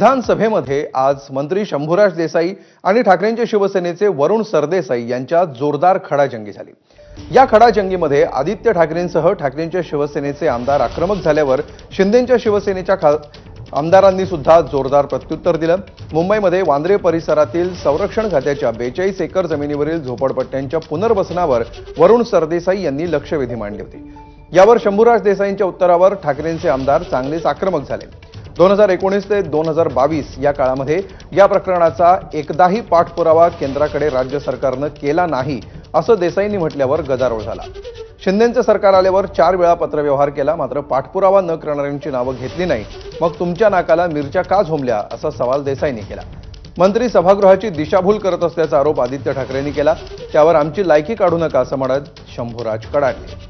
विधानसभेमध्ये आज मंत्री शंभूराज देसाई आणि ठाकरेंचे शिवसेनेचे वरुण सरदेसाई यांच्यात जोरदार खडाजंगी झाली. या खडाजंगीमध्ये आदित्य ठाकरेंसह ठाकरेंच्या शिवसेनेचे आमदार आक्रमक झाल्यावर शिंदेच्या शिवसेनेच्या खा आमदारांनी सुद्धा जोरदार प्रत्युत्तर दिलं. मुंबईमध्ये वांद्रे परिसरातील संरक्षण खात्याच्या बेचाळीस एकर जमिनीवरील झोपडपट्ट्यांच्या पुनर्वसनावर वरुण सरदेसाई यांनी लक्षवेधी मांडली होती. यावर शंभूराज देसाईंच्या उत्तरावर ठाकरेंचे आमदार चांगलेच आक्रमक झाले. दोन हजार एकोणीस ते दोन हजार बावीस या काळामध्ये या प्रकरणाचा एकदाही पाठपुरावा केंद्राकडे राज्य सरकारनं केला नाही असं देसाईंनी म्हटल्यावर गदारोळ झाला. शिंदेचं सरकार आल्यावर चार वेळा पत्रव्यवहार केला मात्र पाठपुरावा न करणाऱ्यांची नावं घेतली नाही. मग तुमच्या नाकाला मिरच्या का झोंबल्या असा सवाल देसाईंनी केला. मंत्री सभागृहाची दिशाभूल करत असल्याचा आरोप आदित्य ठाकरेंनी केला. त्यावर आमची लायकी काढू नका असं म्हणत शंभूराज कडाडले.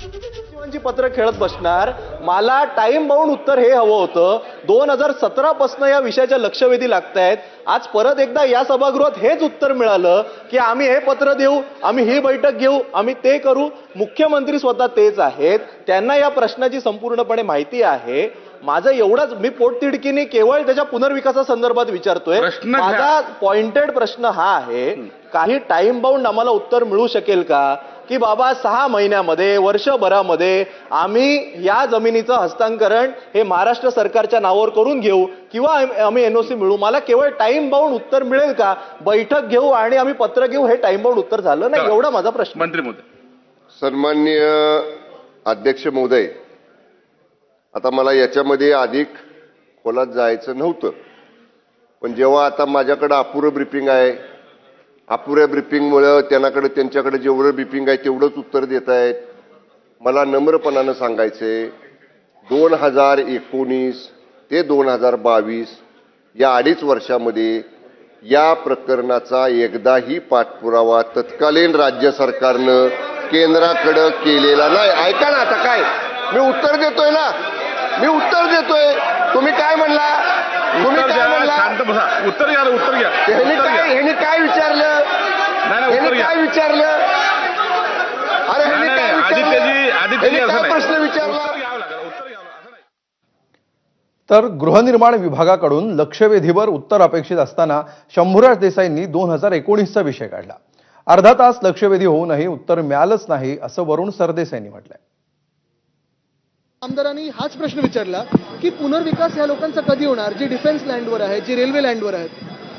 जीवनची पत्र खेळत बसणार मला टाइम बाउंड उत्तर हे हवं होतं. दोन हजार सतरा पासून या विषयाच्या लक्षवेधी लागतायत. आज परत एकदा या सभागृहात हेच उत्तर मिळालं की आम्ही हे पत्र देऊ आम्ही ही बैठक घेऊ आम्ही ते करू. मुख्यमंत्री स्वतः तेच आहेत. त्यांना या प्रश्नाची संपूर्णपणे माहिती आहे. माझं एवढंच मी पोटतिडकीने केवळ त्याच्या पुनर्विकासासंदर्भात विचारतोय. माझा पॉइंटेड प्रश्न हा आहे. काही टाइम बाउंड आम्हाला उत्तर मिळू शकेल का? की बाबा सहा महिन्यामध्ये वर्षभरामध्ये आम्ही या जमिनीचं हस्तांतरण हे महाराष्ट्र सरकारच्या नावावर करून घेऊ किंवा आम- आम्ही एनओसी मिळू. मला केवळ टाइम बाउंड उत्तर मिळेल का? बैठक घेऊ आणि आम्ही पत्र घेऊ हे टाइम बाउंड उत्तर झालं नाही. एवढा माझा प्रश्न. मंत्री महोदय. सन्माननीय अध्यक्ष महोदय आता मला याच्यामध्ये अधिक खोलात जायचं नव्हतं. पण जेव्हा आता माझ्याकडं अपुरं ब्रिफिंग आहे अपुऱ्या ब्रिफिंगमुळं त्यांनाकडे त्यांच्याकडे जेवढं ब्रिफिंग आहे तेवढंच उत्तर देत आहेत मला नम्रपणानं सांगायचंय दोन हजार एकोणीस ते दोन हजार बावीस या अडीच वर्षामध्ये या प्रकरणाचा एकदाही पाठपुरावा तत्कालीन राज्य सरकारनं केंद्राकडं केलेला नाही. ऐका ना आता काय? मी उत्तर देतोय ना? मी उत्तर देतोय. तुम्ही काय म्हणला? तुम्ही उत्तर काय घ्या म्हणला शांत बसा. उत्तर घ्या उत्तर घ्या. ह्यानी उत्तर काय घ्या. ह्यानी काय विचारलं? नाही नाही उत्तर ह्यानी घ्या. काय विचारलं? अरे ह्यानी नाही, काय नाही, विचारलं? आदित्यजी- आदित्यजी ह्यानी असं काय नाही. प्रश्न विचारला? उत्तर घ्यावं लागेल उत्तर घ्यावं लागेल. असं नाही. तर गृहनिर्माण विभागाकडून लक्षवेधीवर उत्तर अपेक्षित असताना शंभूराज देसाईंनी दोन हजार एकोणीसचा विषय काढला. अर्धा तास लक्षवेधी होऊनही उत्तर मिळालंच नाही असं वरुण सरदेसाईंनी म्हटलंय. आमदारांनी हाच प्रश्न विचारला की पुनर्विकास ह्या लोकांचा कधी होणार? जे डिफेन्स लँडवर आहे जे रेल्वे लँडवर आहेत.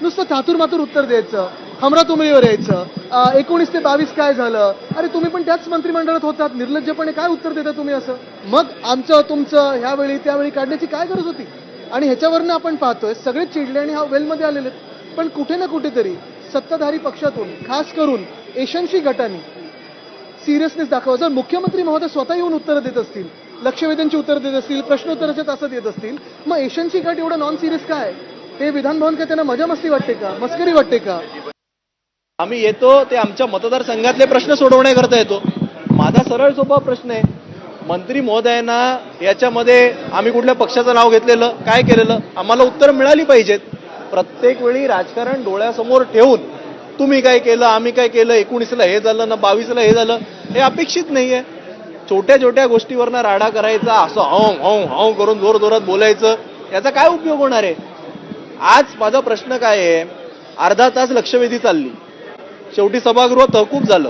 नुसतं थातूर मातूर उत्तर द्यायचं हमरातुमरीवर यायचं एकोणीस ते बावीस काय झालं? अरे तुम्ही पण त्याच मंत्रिमंडळात होतात. निर्लज्जपणे काय उत्तर देता तुम्ही असं? मग आमचं तुमचं ह्यावेळी त्यावेळी काढण्याची काय गरज होती? आणि ह्याच्यावरनं आपण पाहतोय सगळे चिडले आणि हा वेलमध्ये आलेले आहेत. पण कुठे ना कुठेतरी सत्ताधारी पक्षातून खास करून एशनशी गटांनी सिरियसनेस दाखवा जर मुख्यमंत्री महोदय स्वतः येऊन उत्तरं देत असतील. लक्षवेधांची उत्तर देत असतील प्रश्नोत्तराच्या तासात येत असतील मग एशियनची गट एवढं नॉन सिरियस काय? हे विधान भवन काय त्यांना मजा मस्ती वाटते का? मस्करी वाटते का? आम्ही येतो ते आमच्या मतदारसंघातले प्रश्न सोडवण्याकरता येतो. माझा सरळ सोपा प्रश्न आहे. मंत्री महोदयांना याच्यामध्ये आम्ही कुठल्या पक्षाचं नाव घेतलेलं काय केलेलं आम्हाला उत्तर मिळाली पाहिजेत. प्रत्येक वेळी राजकारण डोळ्यासमोर ठेवून तुम्ही काय केलं आम्ही काय केलं एकोणीसला हे झालं ना बावीसला हे झालं हे अपेक्षित नाहीये. छोट्या छोट्या गोष्टीवरनं राडा करायचा असं हौ हौ हौ करून जोर जोरात बोलायचं याचा काय उपयोग होणार आहे? आज माझा प्रश्न काय आहे? अर्धा तास लक्षवेधी चालली. शेवटी सभागृह तहकूब झालं.